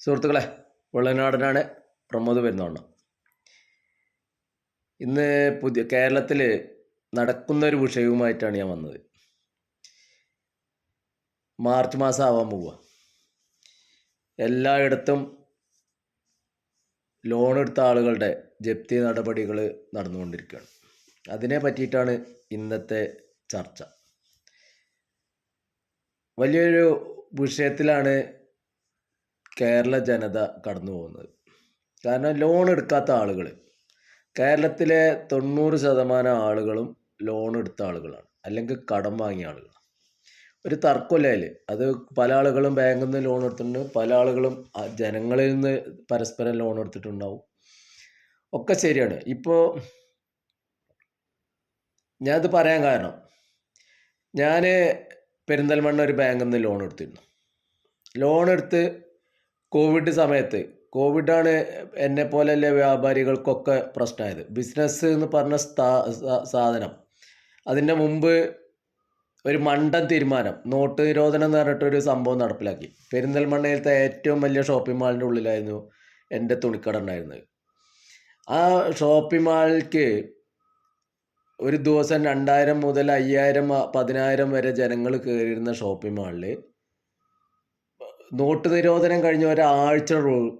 സുഹൃത്തുക്കളെ വെള്ളനാടനാണ് പ്രമോദ് പെരുന്നോണം ഇന്ന് പുതിയ കേരളത്തിൽ നടക്കുന്ന ഒരു വിഷയവുമായിട്ടാണ് ഞാൻ വന്നത്. മാർച്ച് മാസം ആവാൻ പോവുക എല്ലായിടത്തും ലോൺ എടുത്ത ആളുകളുടെ ജപ്തി നടപടികൾ നടന്നുകൊണ്ടിരിക്കുകയാണ്. അതിനെ പറ്റിയിട്ടാണ് ഇന്നത്തെ ചർച്ച. വലിയൊരു വിഷയത്തിലാണ് കേരള ജനത കടന്നു പോകുന്നത്. കാരണം ലോൺ എടുക്കാത്ത ആളുകൾ. കേരളത്തിലെ തൊണ്ണൂറ് ശതമാനം ആളുകളും ലോൺ എടുത്ത ആളുകളാണ്. അല്ലെങ്കിൽ കടം വാങ്ങിയ ആളുകളാണ്. ഒരു തർക്കമില്ല അത് പല ആളുകളും ബാങ്കിൽ നിന്ന് ലോൺ എടുത്തിട്ടുണ്ട്. പല ആളുകളും ജനങ്ങളിൽ നിന്ന് പരസ്പരം ലോൺ എടുത്തിട്ടുണ്ടാവും. ഒക്കെ ശരിയാണ്. ഇപ്പോൾ ഞാനത് പറയാൻ കാരണം. ഞാൻ പെരിന്തൽമണ്ണ ഒരു ബാങ്കിൽ നിന്ന് ലോൺ എടുത്തിരുന്നു. ലോൺ എടുത്ത് കോവിഡ് സമയത്ത് കോവിഡാണ് എന്നെ പോലെയുള്ള വ്യാപാരികൾക്കൊക്കെ പ്രശ്നമായത്. ബിസിനസ് എന്ന് പറഞ്ഞ സ്ഥാ- സാധനം. അതിന്റെ മുമ്പ് ഒരു മണ്ടൻ തീരുമാനം നോട്ട് നിരോധനം എന്ന് പറഞ്ഞിട്ടൊരു സംഭവം നടപ്പിലാക്കി. പെരിന്തൽമണ്ണയിലത്തെ ഏറ്റവും വലിയ ഷോപ്പിംഗ് മാളിന്റെ ഉള്ളിലായിരുന്നു എന്റെ തുണിക്കട ഉണ്ടായിരുന്നത്. ആ ഷോപ്പിംഗ് മാളിലേക്ക് ഒരു ദിവസം രണ്ടായിരം മുതൽ അയ്യായിരം പതിനായിരം വരെ ജനങ്ങൾ കയറിയിരുന്ന ഷോപ്പിംഗ് മാളിൽ നോട്ട് നിരോധനം കഴിഞ്ഞ ഒരാഴ്ച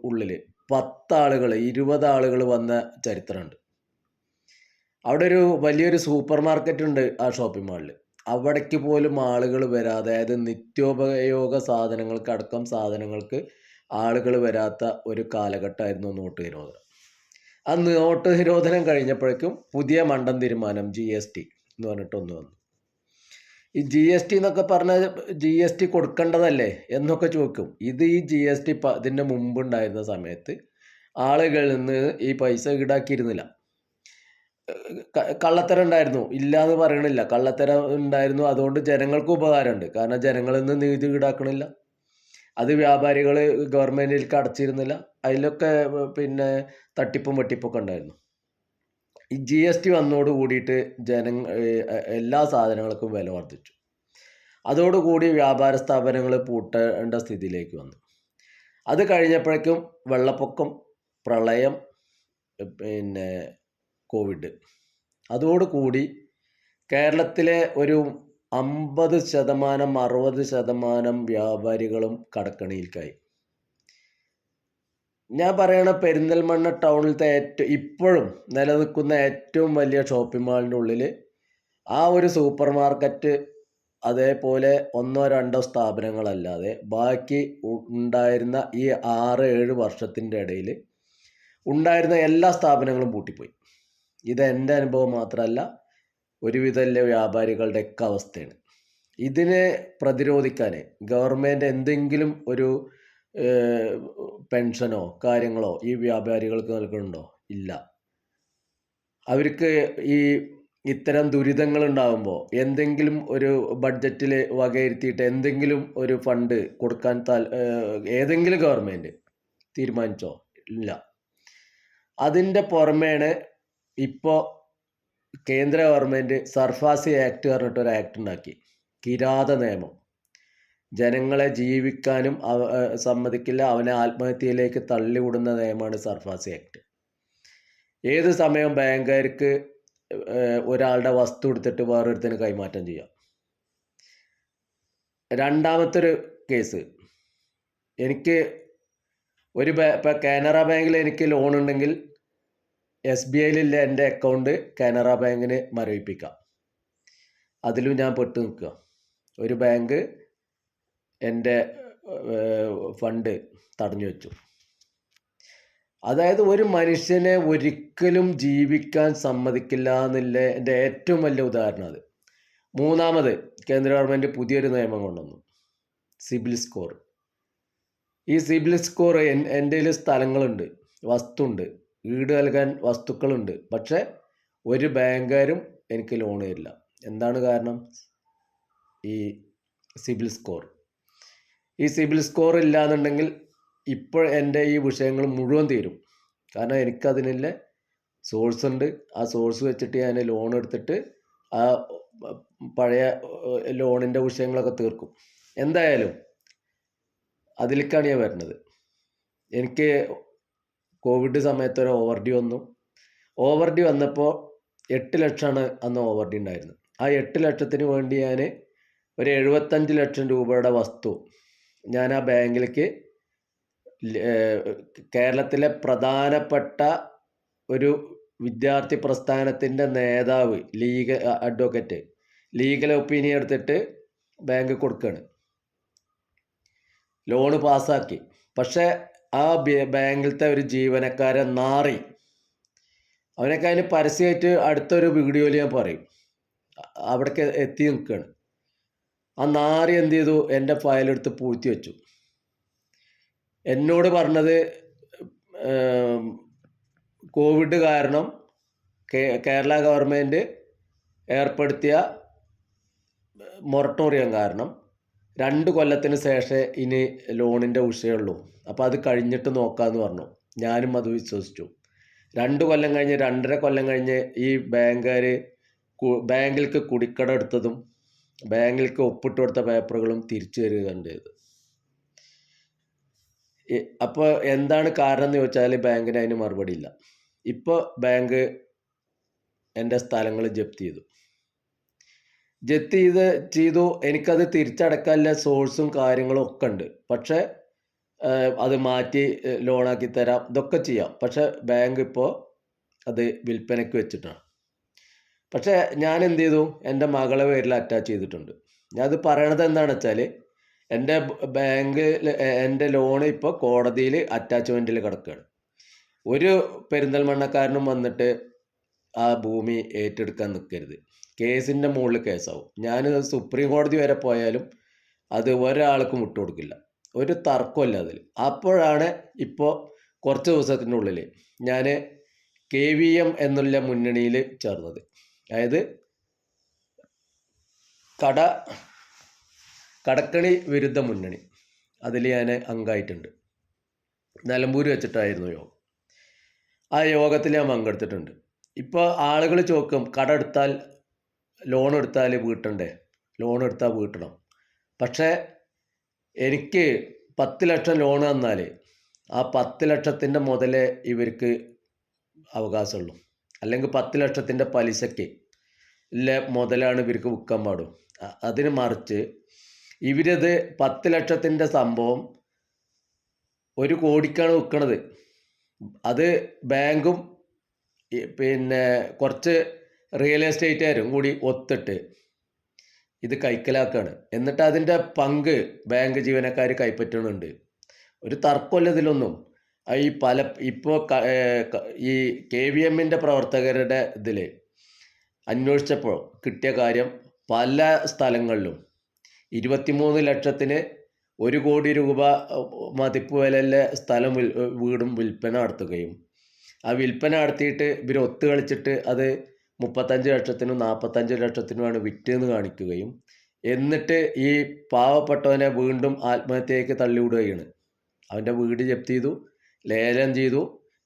ഉള്ളിൽ പത്താളുകൾ ഇരുപത് ആളുകൾ വന്ന ചരിത്രമുണ്ട് അവിടെ ഒരു വലിയൊരു സൂപ്പർ മാർക്കറ്റ് ഉണ്ട് ആ ഷോപ്പിംഗ് മാളിൽ അവിടേക്ക് പോലും ആളുകൾ വരാതെ അതായത് നിത്യോപയോഗ സാധനങ്ങൾക്ക് അടക്കം സാധനങ്ങൾക്ക് ആളുകൾ വരാത്ത ഒരു കാലഘട്ടമായിരുന്നു നോട്ട് നിരോധനം. ആ നോട്ട് നിരോധനം കഴിഞ്ഞപ്പോഴേക്കും പുതിയ മണ്ടൻ തീരുമാനം ജി എസ് ടി എന്ന് പറഞ്ഞിട്ട് ഒന്ന് വന്നു. ഈ ജി എസ് ടി എന്നൊക്കെ പറഞ്ഞാൽ ജി എസ് ടി കൊടുക്കേണ്ടതല്ലേ എന്നൊക്കെ ചോദിക്കും. ഇത് ഈ ജി എസ് ടി ഇതിന്റെ മുമ്പ് ഉണ്ടായിരുന്ന സമയത്ത് ആളുകളിൽ നിന്ന് ഈ പൈസ ഈടാക്കിയിരുന്നില്ല. കള്ളത്തരം ഉണ്ടായിരുന്നു. ഇല്ല എന്ന് പറയണില്ല. കള്ളത്തരം ഉണ്ടായിരുന്നു. അതുകൊണ്ട് ജനങ്ങൾക്ക് ഉപകാരമുണ്ട്. കാരണം ജനങ്ങളിൽ നിന്ന് നികുതി ഈടാക്കണില്ല. അത് വ്യാപാരികൾ ഗവൺമെന്റിലേക്ക് അടച്ചിരുന്നില്ല. അതിലൊക്കെ പിന്നെ തട്ടിപ്പും വെട്ടിപ്പൊക്കെ ഉണ്ടായിരുന്നു. ഈ ജി എസ് ടി വന്നോട് കൂടിയിട്ട് എല്ലാ സാധനങ്ങൾക്കും വില വർദ്ധിച്ചു. അതോടുകൂടി വ്യാപാര സ്ഥാപനങ്ങൾ പൂട്ടേണ്ട സ്ഥിതിയിലേക്ക് വന്നു. അത് കഴിഞ്ഞപ്പോഴേക്കും വെള്ളപ്പൊക്കം പ്രളയം പിന്നെ കോവിഡ്. അതോടുകൂടി കേരളത്തിലെ ഒരു അമ്പത് ശതമാനം അറുപത് ശതമാനം വ്യാപാരികളും കടക്കണിയിൽക്കായി. ഞാൻ പറയണ പെരിന്തൽമണ്ണ ടൗണിലത്തെ ഏറ്റവും ഇപ്പോഴും നിലനിൽക്കുന്ന ഏറ്റവും വലിയ ഷോപ്പിംഗ് മാളിന്റെ ഉള്ളിൽ ആ ഒരു സൂപ്പർ മാർക്കറ്റ് അതേപോലെ ഒന്നോ രണ്ടോ സ്ഥാപനങ്ങളല്ലാതെ ബാക്കി ഉണ്ടായിരുന്ന ഈ ആറ് ഏഴ് വർഷത്തിന്റെ ഇടയിൽ ഉണ്ടായിരുന്ന എല്ലാ സ്ഥാപനങ്ങളും പൂട്ടിപ്പോയി. ഇത് എന്റെ അനുഭവം മാത്രമല്ല ഒരുവിധമുള്ള വ്യാപാരികളുടെയൊക്കെ അവസ്ഥയാണ്. ഇതിനെ പ്രതിരോധിക്കാൻ ഗവൺമെന്റ് എന്തെങ്കിലും ഒരു പെൻഷനോ കാര്യങ്ങളോ ഈ വ്യാപാരികൾക്ക് നൽകുന്നുണ്ടോ? ഇല്ല. അവർക്ക് ഈ ഇത്തരം ദുരിതങ്ങൾ ഉണ്ടാകുമ്പോൾ എന്തെങ്കിലും ഒരു ബഡ്ജറ്റിൽ വകയിരുത്തിയിട്ട് എന്തെങ്കിലും ഒരു ഫണ്ട് കൊടുക്കാൻ താൽ ഏതെങ്കിലും ഗവൺമെന്റ് തീരുമാനിച്ചോ? ഇല്ല. അതിന്റെ പുറമേണ് ഇപ്പോൾ കേന്ദ്ര ഗവൺമെന്റ് സർഫാസി ആക്ട് പറഞ്ഞിട്ട് ഒരു ആക്ട് ഉണ്ടാക്കി. കിരാത നിയമം. ജനങ്ങളെ ജീവിക്കാനും സമ്മതിക്കില്ല. അവനെ ആത്മഹത്യയിലേക്ക് തള്ളിവിടുന്ന നിയമമാണ് സർഫാസി ആക്ട്. ഏത് സമയവും ബാങ്കുകാർക്ക് ഒരാളുടെ വസ്തു എടുത്തിട്ട് വേറൊരുത്തിന് കൈമാറ്റം ചെയ്യാം. രണ്ടാമത്തെ ഒരു കേസ്. എനിക്ക് ഒരു ഇപ്പം കാനറ ബാങ്കിൽ എനിക്ക് ലോൺ ഉണ്ടെങ്കിൽ എസ് ബി ഐയിലുള്ള എന്റെ അക്കൗണ്ട് കാനറ ബാങ്കിന് മരവിപ്പിക്കാം. അതിലും ഞാൻ പെട്ടു നിൽക്കുക. ഒരു ബാങ്ക് എന്റെ ഫണ്ട് തടഞ്ഞു വെച്ചു. അതായത് ഒരു മനുഷ്യനെ ഒരിക്കലും ജീവിക്കാൻ സമ്മതിക്കില്ല എന്നുള്ള എന്റെ ഏറ്റവും വലിയ ഉദാഹരണം അത്. മൂന്നാമത് കേന്ദ്ര ഗവൺമെന്റ് പുതിയൊരു നിയമം കൊണ്ടുവന്നു. CIBIL score. ഈ സിബിൽ സ്കോർ എന്റെ കയ്യിൽ സ്ഥലങ്ങളുണ്ട് വസ്തുണ്ട് വീട് നൽകാൻ വസ്തുക്കളുണ്ട്. പക്ഷേ ഒരു ബാങ്കുകാരും എനിക്ക് ലോൺ തരില്ല. എന്താണ് കാരണം? ഈ സിബിൽ സ്കോർ. ഈ സിബിൽ സ്കോർ ഇല്ലാന്നുണ്ടെങ്കിൽ ഇപ്പോൾ എന്റെ ഈ വിഷയങ്ങൾ മുഴുവൻ തീരും. കാരണം എനിക്കതിനുള്ള സോഴ്സ് ഉണ്ട്. ആ സോഴ്സ് വെച്ചിട്ട് ഞാൻ ലോൺ എടുത്തിട്ട് ആ പഴയ ലോണിന്റെ വിഷയങ്ങളൊക്കെ തീർക്കും. എന്തായാലും അതിലേക്കാണ് ഞാൻ വരുന്നത്. എനിക്ക് കോവിഡ് സമയത്ത് ഒരു ഓവർ ഡ്യൂ വന്നു. ഓവർ ഡ്യൂ വന്നപ്പോൾ എട്ട് ലക്ഷമാണ് അന്ന് ഓവർ ഡ്യൂ ഉണ്ടായിരുന്നത്. ആ എട്ട് ലക്ഷത്തിന് വേണ്ടി ഞാൻ ഒരു എഴുപത്തഞ്ച് ലക്ഷം രൂപയുടെ വസ്തു ഞാൻ ആ ബാങ്കിലേക്ക് കേരളത്തിലെ പ്രധാനപ്പെട്ട ഒരു വിദ്യാർത്ഥി പ്രസ്ഥാനത്തിന്റെ നേതാവ് ലീഗൽ അഡ്വക്കേറ്റ് ലീഗൽ ഒപ്പീനിയൻ എടുത്തിട്ട് ബാങ്ക് കൊടുക്കുകയാണ് ലോണ് പാസ്സാക്കി. പക്ഷേ ആ ബാങ്കിലത്തെ ഒരു ജീവനക്കാരൻ നാറി. അവനൊക്കെ അതിന് പരസ്യമായിട്ട് അടുത്തൊരു വീഡിയോയിൽ ഞാൻ പറയും. അവിടേക്ക് എത്തി നിൽക്കുകയാണ് ആ നാറി എന്ത് ചെയ്തു? എന്റെ ഫയലെടുത്ത് പൂഴ്ത്തി വെച്ചു. എന്നോട് പറഞ്ഞത് കോവിഡ് കാരണം കേരള ഗവൺമെന്റ് ഏർപ്പെടുത്തിയ മൊറട്ടോറിയം കാരണം രണ്ട് കൊല്ലത്തിന് ശേഷം ഇനി ലോണിന്റെ വിഷയമുള്ളൂ അപ്പോൾ അത് കഴിഞ്ഞിട്ട് നോക്കാമെന്ന് പറഞ്ഞു. ഞാനും അത് വിശ്വസിച്ചു. രണ്ട് കൊല്ലം കഴിഞ്ഞ് രണ്ടര കൊല്ലം കഴിഞ്ഞ് ഈ ബാങ്കുകാർ ബാങ്കിലേക്ക് കുടിക്കട എടുത്തതും ബാങ്കിലേക്ക് ഒപ്പിട്ട് കൊടുത്ത പേപ്പറുകളും തിരിച്ചു തരികയാണ് ചെയ്തത് അപ്പോൾ എന്താണ് കാരണം എന്ന് ചോദിച്ചാൽ ബാങ്കിന് അതിന് മറുപടി ഇല്ല. ഇപ്പോൾ ബാങ്ക് എന്റെ സ്ഥലങ്ങൾ ജപ്തി ചെയ്തു. ജപ്തി ചെയ്ത് ചെയ്തു. എനിക്കത് തിരിച്ചടക്കാനുള്ള സോഴ്സും കാര്യങ്ങളും ഒക്കെ ഉണ്ട്. പക്ഷേ അത് മാറ്റി ലോണാക്കി തരാം. ഇതൊക്കെ ചെയ്യാം. പക്ഷേ ബാങ്ക് ഇപ്പോൾ അത് വിൽപ്പനയ്ക്ക് വെച്ചിട്ടാണ്. പക്ഷേ ഞാൻ എന്ത് ചെയ്തു എന്റെ മകളെ പേരിൽ അറ്റാച്ച് ചെയ്തിട്ടുണ്ട്. ഞാൻ അത് പറയണത് എന്താണെന്ന് വെച്ചാൽ എന്റെ ബാങ്ക് എന്റെ ലോൺ ഇപ്പോൾ കോടതിയിൽ അറ്റാച്ച്മെന്റിൽ കിടക്കുകയാണ് ഒരു പെരിന്തൽമണ്ണക്കാരനും വന്നിട്ട് ആ ഭൂമി ഏറ്റെടുക്കാൻ നിൽക്കരുത് കേസിന്റെ മുകളിൽ കേസാവും. ഞാൻ സുപ്രീം കോടതി വരെ പോയാലും അത് ഒരാൾക്കും വിട്ടുകൊടുക്കില്ല ഒരു തർക്കമില്ല അതിൽ. അപ്പോഴാണ് ഇപ്പോൾ കുറച്ച് ദിവസത്തിനുള്ളിൽ ഞാൻ കെ വി എം എന്നുള്ള മുന്നണിയിൽ ചേർന്നത്. അതായത് കട കടക്കണി വിരുദ്ധ മുന്നണി. അതിൽ ഞാൻ അംഗമായിട്ടുണ്ട് നിലമ്പൂർ വെച്ചിട്ടായിരുന്നു യോഗം. ആ യോഗത്തിൽ ഞാൻ പങ്കെടുത്തിട്ടുണ്ട്. ഇപ്പോൾ ആളുകൾ ചോക്കും കട എടുത്താൽ ലോൺ എടുത്താൽ വീട്ടണ്ടേ? ലോൺ എടുത്താൽ വീട്ടണം. പക്ഷേ എനിക്ക് പത്ത് ലക്ഷം ലോൺ തന്നാൽ ആ പത്ത് ലക്ഷത്തിന്റെ മുതലേ ഇവർക്ക് അവകാശമുള്ളൂ. അല്ലെങ്കിൽ പത്ത് ലക്ഷത്തിന്റെ പലിശയ്ക്ക് ഇല്ല മുതലാണ് ഇവർക്ക് വിൽക്കാൻ പാടും. അതിന് മറിച്ച് ഇവരത് പത്ത് ലക്ഷത്തിന്റെ സംഭവം ഒരു കോടിക്കാണ് വിൽക്കണത്. അത് ബാങ്കും പിന്നെ കുറച്ച് റിയൽ എസ്റ്റേറ്റുകാരും കൂടി ഒത്തിട്ട് ഇത് കൈക്കലാക്കാണ്. എന്നിട്ട് അതിന്റെ പങ്ക് ബാങ്ക് ജീവനക്കാർ കൈപ്പറ്റണുണ്ട് ഒരു തർക്കമല്ല ഇതിലൊന്നും. ഈ പല ഇപ്പോൾ ഈ കെ വി എമ്മിന്റെ പ്രവർത്തകരുടെ ഇതിൽ അന്വേഷിച്ചപ്പോൾ കിട്ടിയ കാര്യം പല സ്ഥലങ്ങളിലും ഇരുപത്തിമൂന്ന് ലക്ഷത്തിന് ഒരു കോടി രൂപ മതിപ്പ് വിലയിലെ സ്ഥലം വീടും വിൽപ്പന നടത്തുകയും ആ വിൽപ്പന നടത്തിയിട്ട് ഇവർ ഒത്തു കളിച്ചിട്ട് അത് മുപ്പത്തഞ്ച് ലക്ഷത്തിനും നാൽപ്പത്തഞ്ച് ലക്ഷത്തിനുമാണ് വിറ്റെന്ന് കാണിക്കുകയും എന്നിട്ട് ഈ പാവപ്പെട്ടവനെ വീണ്ടും ആത്മഹത്യയ്ക്ക് തള്ളിവിടുകയാണ്. അവന്റെ വീട് ജപ്തി ചെയ്തു. ലേലം ചെയ്തു.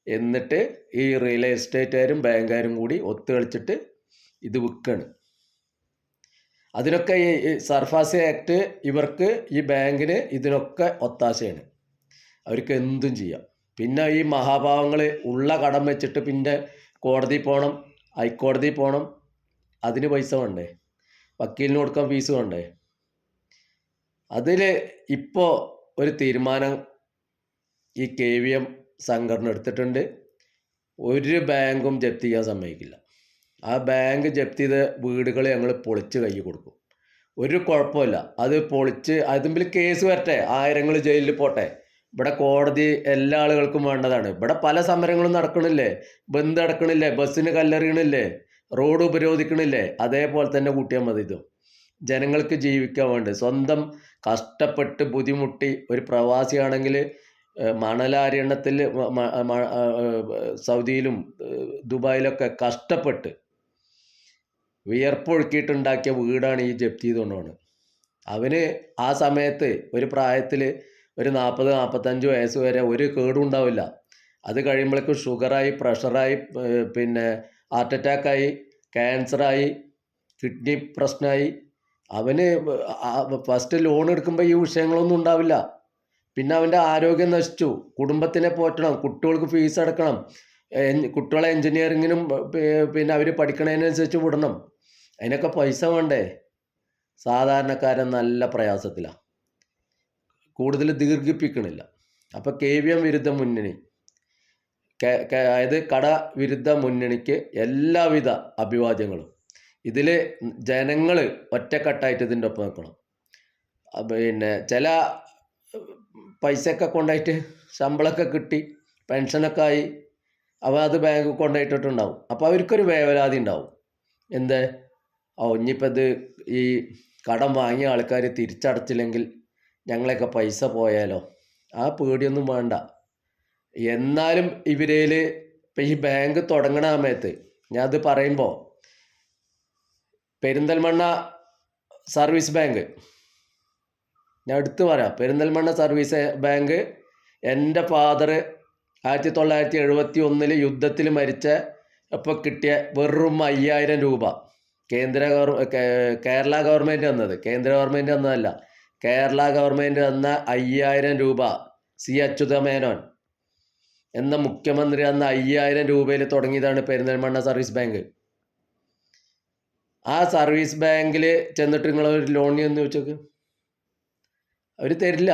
എന്നിട്ട് ഈ റിയൽ എസ്റ്റേറ്റുകാരും ബാങ്കുകാരും കൂടി ഒത്തു കളിച്ചിട്ട് ഇത് വിൽക്കുകയാണ് അതിനൊക്കെ ഈ സർഫാസി ആക്ട് ഇവർക്ക് ഈ ബാങ്കിന് ഇതിനൊക്കെ ഒത്താശയാണ്. അവർക്ക് എന്തും ചെയ്യാം. പിന്നെ ഈ മഹാഭാവങ്ങൾ ഉള്ള കടം വെച്ചിട്ട് പിന്നെ കോടതി പോകണം ഹൈക്കോടതി പോകണം അതിന് പൈസ വേണ്ടേ? വക്കീലിന് കൊടുക്കാൻ ഫീസ് വേണ്ടേ? അതിൽ ഇപ്പോൾ ഒരു തീരുമാനം ഈ കെ വി എം സംഘടന എടുത്തിട്ടുണ്ട്. ഒരു ബാങ്കും ജപ്തി ചെയ്യാൻ സമ്മതിക്കില്ല. ആ ബാങ്ക് ജപ്തി ചെയ്ത വീടുകൾ ഞങ്ങൾ പൊളിച്ച് കൈ കൊടുക്കും. ഒരു കുഴപ്പമില്ല. അത് പൊളിച്ച് അതിമ്പിൽ കേസ് വരട്ടെ. ആയിരങ്ങൾ ജയിലിൽ പോട്ടെ. ഇവിടെ കോടതി എല്ലാ ആളുകൾക്കും വേണ്ടതാണ്. ഇവിടെ പല സമരങ്ങളും നടക്കണില്ലേ? ബന്ദ് അടക്കണില്ലേ? ബസ്സിന് കല്ലെറിയണില്ലേ? റോഡ് ഉപരോധിക്കണില്ലേ? അതേപോലെ തന്നെ കൂട്ടിയാൽ മതി ഇതും. ജനങ്ങൾക്ക് ജീവിക്കാൻ വേണ്ടി സ്വന്തം കഷ്ടപ്പെട്ട് ബുദ്ധിമുട്ടി ഒരു പ്രവാസിയാണെങ്കിൽ മണലാര്യണത്തിൽ സൗദിയിലും ദുബായിലൊക്കെ കഷ്ടപ്പെട്ട് വിയർപ്പൊഴുക്കിയിട്ടുണ്ടാക്കിയ വീടാണ് ഈ ജപ്തി ചെയ്തുകൊണ്ടാണ് അവന് ആ സമയത്ത് ഒരു പ്രായത്തിൽ ഒരു നാൽപ്പത് നാൽപ്പത്തഞ്ച് വയസ്സ് വരെ ഒരു കേടും ഉണ്ടാവില്ല അത് കഴിയുമ്പോഴേക്കും ഷുഗറായി പ്രഷറായി പിന്നെ ഹാർട്ട് അറ്റാക്കായി ക്യാൻസറായി കിഡ്നി പ്രശ്നമായി. അവന് ഫസ്റ്റ് ലോൺ എടുക്കുമ്പോൾ ഈ വിഷയങ്ങളൊന്നും ഉണ്ടാവില്ല. പിന്നെ അവന്റെ ആരോഗ്യം നശിച്ചു. കുടുംബത്തിനെ പോറ്റണം. കുട്ടികൾക്ക് ഫീസ് അടക്കണം. കുട്ടികളെ എൻജിനീയറിങ്ങിനും പിന്നെ അവർ പഠിക്കണതിനനുസരിച്ച് വിടണം. അതിനൊക്കെ പൈസ വേണ്ടേ? സാധാരണക്കാരൻ നല്ല പ്രയാസത്തിലാണ് കൂടുതൽ ദീർഘിപ്പിക്കണില്ല. അപ്പോൾ കെ വി എം വിരുദ്ധ മുന്നണി അതായത് കട വിരുദ്ധ മുന്നണിക്ക് എല്ലാവിധ അഭിവാദ്യങ്ങളും. ഇതിൽ ജനങ്ങൾ ഒറ്റക്കെട്ടായിട്ട് ഇതിന്റെ ഒപ്പം നിൽക്കണം. പിന്നെ ചില പൈസയൊക്കെ കൊണ്ടായിട്ട് ശമ്പളമൊക്കെ കിട്ടി പെൻഷനൊക്കെ ആയി. അവ അത് ബാങ്ക് കൊണ്ടുപോയിട്ടിട്ടുണ്ടാവും അപ്പോൾ അവർക്കൊരു വേവലാതി ഉണ്ടാവും. എന്ത്? ഓ ഇനിയിപ്പോൾ ഇത് ഈ കടം വാങ്ങിയ ആൾക്കാർ തിരിച്ചടച്ചില്ലെങ്കിൽ ഞങ്ങളെയൊക്കെ പൈസ പോയാലോ? ആ പേടിയൊന്നും വേണ്ട. എന്നാലും ഇവരേൽ ഇപ്പം ഈ ബാങ്ക് തുടങ്ങണ സമയത്ത് ഞാൻ അത് പറയുമ്പോൾ പെരിന്തൽമണ്ണ സർവീസ് ബാങ്ക് ഞാൻ എടുത്തു പറയാം. പെരിന്തൽമണ്ണ സർവീസ് ബാങ്ക് എന്റെ ഫാദർ ആയിരത്തി തൊള്ളായിരത്തി എഴുപത്തി ഒന്നിൽ യുദ്ധത്തിൽ മരിച്ച അപ്പോൾ കിട്ടിയ വെറും അയ്യായിരം രൂപ. കേന്ദ്ര ഗവർ കേരള ഗവൺമെന്റ് തന്നത്. കേന്ദ്ര ഗവൺമെന്റ് തന്നതല്ല. കേരള ഗവൺമെന്റ് തന്ന അയ്യായിരം രൂപ സി അച്യുത മേനോൻ എന്ന മുഖ്യമന്ത്രി തന്ന അയ്യായിരം രൂപയിൽ തുടങ്ങിയതാണ് പെരിന്തൽമണ്ണ സർവീസ് ബാങ്ക്. ആ സർവീസ് ബാങ്കിൽ ചെന്നിട്ട് നിങ്ങൾ ഒരു ലോൺ എന്ന് ചോദിച്ചോക്ക്. അവർ തരില്ല.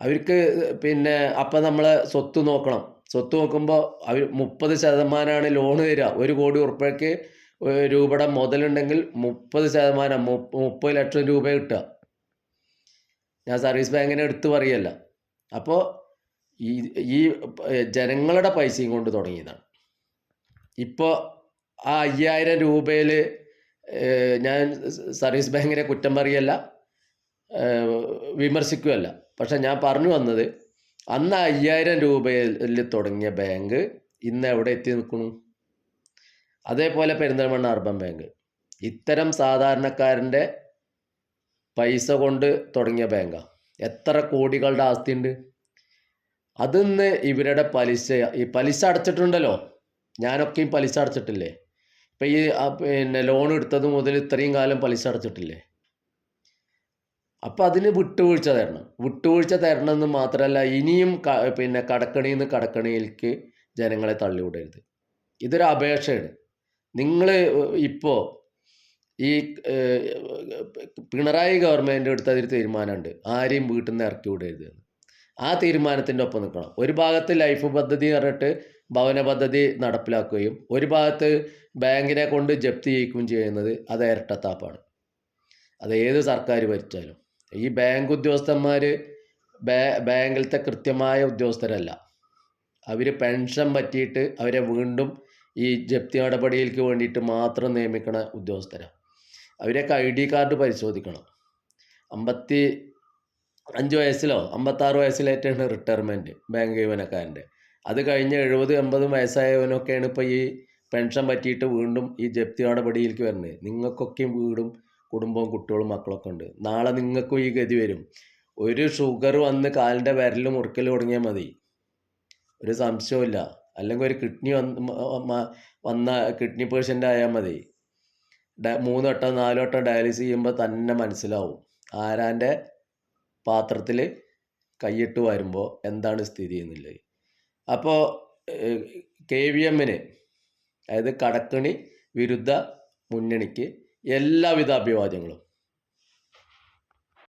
അവർക്ക് പിന്നെ അപ്പം നമ്മൾ സ്വത്ത് നോക്കണം. സ്വത്ത് നോക്കുമ്പോൾ അവർ മുപ്പത് ശതമാനമാണ് ലോൺ തരിക ഒരു കോടി ഉറുപ്പ്യക്ക് രൂപയുടെ മുതലുണ്ടെങ്കിൽ മുപ്പത് ശതമാനം മുപ്പത് ലക്ഷം രൂപ കിട്ടുക. ഞാൻ സർവീസ് ബാങ്കിനെ എടുത്തു പറയല്ല. അപ്പോൾ ഈ ഈ ജനങ്ങളുടെ പൈസയും കൊണ്ട് തുടങ്ങിയതാണ്. ഇപ്പോൾ ആ അയ്യായിരം രൂപയിൽ ഞാൻ സർവീസ് ബാങ്കിനെ കുറ്റം പറയല്ല. വിമർശിക്കുകയല്ല. പക്ഷെ ഞാൻ പറഞ്ഞു വന്നത് അന്ന് അയ്യായിരം രൂപയിൽ തുടങ്ങിയ ബാങ്ക് ഇന്ന് എവിടെ എത്തി നിൽക്കുന്നു? അതേപോലെ പെരിന്തൽമണ്ണ അർബൻ ബാങ്ക്. ഇത്തരം സാധാരണക്കാരന്റെ പൈസ കൊണ്ട് തുടങ്ങിയ ബാങ്കാണ് എത്ര കോടികളുടെ ആസ്തിയുണ്ട്? അതിന്ന് ഇവരുടെ പലിശ ഈ പലിശ അടച്ചിട്ടുണ്ടല്ലോ. ഞാനൊക്കെയും പലിശ അടച്ചിട്ടില്ലേ? ഇപ്പം ഈ പിന്നെ ലോൺ എടുത്തത് മുതൽ ഇത്രയും കാലം പലിശ അടച്ചിട്ടില്ലേ? അപ്പം അതിന് വിട്ടുവീഴ്ച തരണം. വിട്ടുവീഴ്ച തരണം എന്ന് മാത്രമല്ല ഇനിയും പിന്നെ കടക്കണിയിൽ നിന്ന് കടക്കണിയിലേക്ക് ജനങ്ങളെ തള്ളിവിടരുത്. ഇതൊരു അപേക്ഷയാണ്. നിങ്ങൾ ഇപ്പോൾ ഈ പിണറായി ഗവൺമെന്റ് എടുത്ത ഒരു തീരുമാനമുണ്ട്. ആരെയും വീട്ടിൽ നിന്ന് ഇറക്കി വിടരുത് ആ തീരുമാനത്തിന്റെ ഒപ്പം നിൽക്കണം. ഒരു ഭാഗത്ത് ലൈഫ് പദ്ധതി പറഞ്ഞിട്ട് ഭവന പദ്ധതി നടപ്പിലാക്കുകയും ഒരു ഭാഗത്ത് ബാങ്കിനെ കൊണ്ട് ജപ്തി ചെയ്യിക്കുകയും ചെയ്യുന്നത് അത് ഇരട്ടത്താപ്പാണ്. അത് ഏത് സർക്കാർ ഭരിച്ചാലും. ഈ ബാങ്ക് ഉദ്യോഗസ്ഥന്മാർ ബാങ്കിലത്തെ കൃത്യമായ ഉദ്യോഗസ്ഥരല്ല. അവർ പെൻഷൻ പറ്റിയിട്ട് അവരെ വീണ്ടും ഈ ജപ്തി നടപടിയിലേക്ക് വേണ്ടിയിട്ട് മാത്രം നിയമിക്കണ ഉദ്യോഗസ്ഥരാണ് അവരൊക്കെ ഐ ഡി കാർഡ് പരിശോധിക്കണം. അമ്പത്തി അഞ്ച് വയസ്സിലോ അമ്പത്താറ് വയസ്സിലേറ്റാണ് റിട്ടയർമെന്റ് ബാങ്ക് ജീവനക്കാരന്റെ. അത് കഴിഞ്ഞ് എഴുപത് എൺപതും വയസ്സായവനൊക്കെയാണ് ഇപ്പോൾ ഈ പെൻഷൻ പറ്റിയിട്ട് വീണ്ടും ഈ ജപ്തി നടപടിയിലേക്ക് വരുന്നത്. നിങ്ങൾക്കൊക്കെയും വീടും കുടുംബവും കുട്ടികളും മക്കളൊക്കെ ഉണ്ട്. നാളെ നിങ്ങൾക്കും ഈ ഗതി വരും. ഒരു ഷുഗർ വന്ന് കാലിന്റെ വിരൽ മുറിക്കൽ തുടങ്ങിയാൽ മതി. ഒരു സംശയമില്ല അല്ലെങ്കിൽ ഒരു കിഡ്നി വന്ന് വന്ന കിഡ്നി പേഷ്യന്റ് ആയാൽ മതി. മൂന്ന് വട്ടം നാല് വട്ടം ഡയാലിസിസ് ചെയ്യുമ്പോൾ തന്നെ മനസ്സിലാവും. ആരാന്റെ പാത്രത്തിൽ കൈയിട്ട് വരുമ്പോൾ എന്താണ് സ്ഥിതി എന്നുള്ളത്. അപ്പോൾ കെ വി എമ്മിന് അതായത് കടക്കണി വിരുദ്ധ മുന്നണിക്ക് എല്ലാവിധ അഭിവാദ്യങ്ങളും.